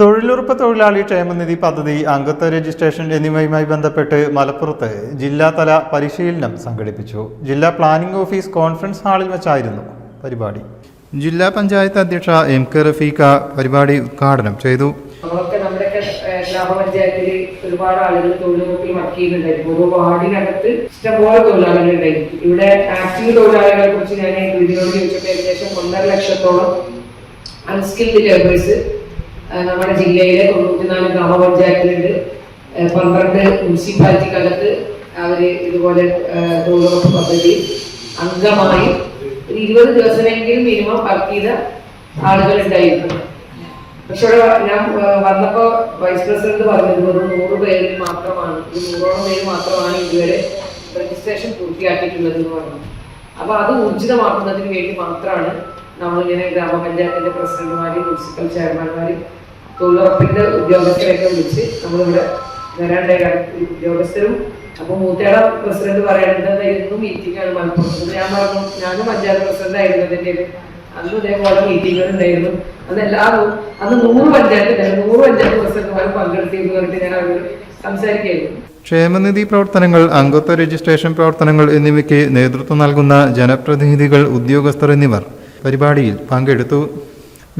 തൊഴിലുറപ്പ് തൊഴിലാളി ക്ഷേമനിധി പദ്ധതി അംഗത്വ രജിസ്ട്രേഷൻ എന്നിവയുമായി ബന്ധപ്പെട്ട് മലപ്പുറത്ത് ജില്ലാതല പരിശീലനം സംഘടിപ്പിച്ചു. ജില്ലാ പ്ലാനിംഗ് ഓഫീസ് കോൺഫറൻസ് ഹാളിൽ വെച്ചായിരുന്നു പരിപാടി. ജില്ലാ പഞ്ചായത്ത് അധ്യക്ഷ എം കെ റഫീഖ പരിപാടി ഉദ്ഘാടനം ചെയ്തു. നമ്മളൊക്കെ ഗ്രാമപഞ്ചായത്തിൽ ഒരുപാട് ആളുകൾ തൊഴിലുറപ്പിൽ വർക്ക് ചെയ്യുന്നുണ്ടായിരുന്നു. ഓരോ വാർഡിനകത്ത് ഇഷ്ടംപോലെ തൊഴിലാളികൾ ഇവിടെ ആക്റ്റീവ് തൊഴിലാളികളെ കുറിച്ച് ഞാൻ ഇതിനോട് ചോദിച്ചപ്പോൾ ഏകദേശം ഒന്നര ലക്ഷത്തോളം അൺസ്കിൽഡ് ലേബേഴ്സ് നമ്മുടെ ജില്ലയിലെ തൊണ്ണൂറ്റിനാല് ഗ്രാമപഞ്ചായത്തിലുണ്ട് പന്ത്രണ്ട് മുനിസിപ്പാലിറ്റിക്കകത്ത് അവർ ഇതുപോലെ തൊഴിലുറപ്പ് പദ്ധതി അംഗമായി ഒരു ഇരുപത് ദിവസമെങ്കിലും മിനിമം വർക്ക് ചെയ്ത ആളുകൾ ഉണ്ടായിരുന്നു പക്ഷെ ഞാൻ ആ, വന്നപ്പോ വൈസ് പ്രസിഡന്റ് പറഞ്ഞത് ഒരു നൂറ് പേരിൽ മാത്രമാണ്. ഒരു നൂറോളം പേര് മാത്രമാണ് ഇതുവരെ രജിസ്ട്രേഷൻ പൂർത്തിയാക്കിയിട്ടുള്ളത് എന്ന് പറഞ്ഞു. അപ്പൊ അത് ഊർജിതമാക്കുന്നതിന് വേണ്ടി മാത്രമാണ് നമ്മളിങ്ങനെ ഗ്രാമപഞ്ചായത്തിന്റെ പ്രസിഡന്റുമാരെയും മുനിസിപ്പൽ ചെയർമാൻമാരെയും തൊഴിലുറപ്പിന്റെ ഉദ്യോഗസ്ഥരെയൊക്കെ വിളിച്ച് നമ്മളിവിടെ വരാണ്ടായ ഉദ്യോഗസ്ഥരും. അപ്പൊ മൂത്തേട പ്രസിഡന്റ് പറയുന്നത് ഇന്നും മീറ്റിംഗാണ് മലപ്പുറത്ത്. ഞാൻ പറഞ്ഞു ഞാനും പഞ്ചായത്ത് പ്രസിഡന്റ് ആയിരുന്നു അതിന്റെ അന്ന് ഇതേപോലെ മീറ്റിംഗുകൾ ഉണ്ടായിരുന്നു. അതെല്ലാ അന്ന് നൂറ് പഞ്ചായത്ത് നൂറ് പഞ്ചായത്ത് പ്രസിഡന്റുമാരും പങ്കെടുത്തിരുന്നു പറഞ്ഞിട്ട് ഞാൻ അവരോട് സംസാരിക്കായിരുന്നു ക്ഷേമനിധി പ്രവർത്തനങ്ങൾ അംഗത്വ രജിസ്ട്രേഷൻ പ്രവർത്തനങ്ങൾ എന്നിവയ്ക്ക് നേതൃത്വം നൽകുന്ന ജനപ്രതിനിധികൾ ഉദ്യോഗസ്ഥർ എന്നിവർ പരിപാടിയിൽ പങ്കെടുത്തു.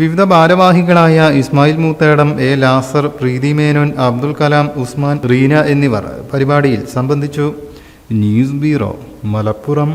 വിവിധ ഭാരവാഹികളായ ഇസ്മായിൽ മൂത്തേടം എ ലാസർ പ്രീതി മേനോൻ അബ്ദുൽ കലാം ഉസ്മാൻ റീന എന്നിവർ പരിപാടിയിൽ സംബന്ധിച്ചു. News bureau Malappuram.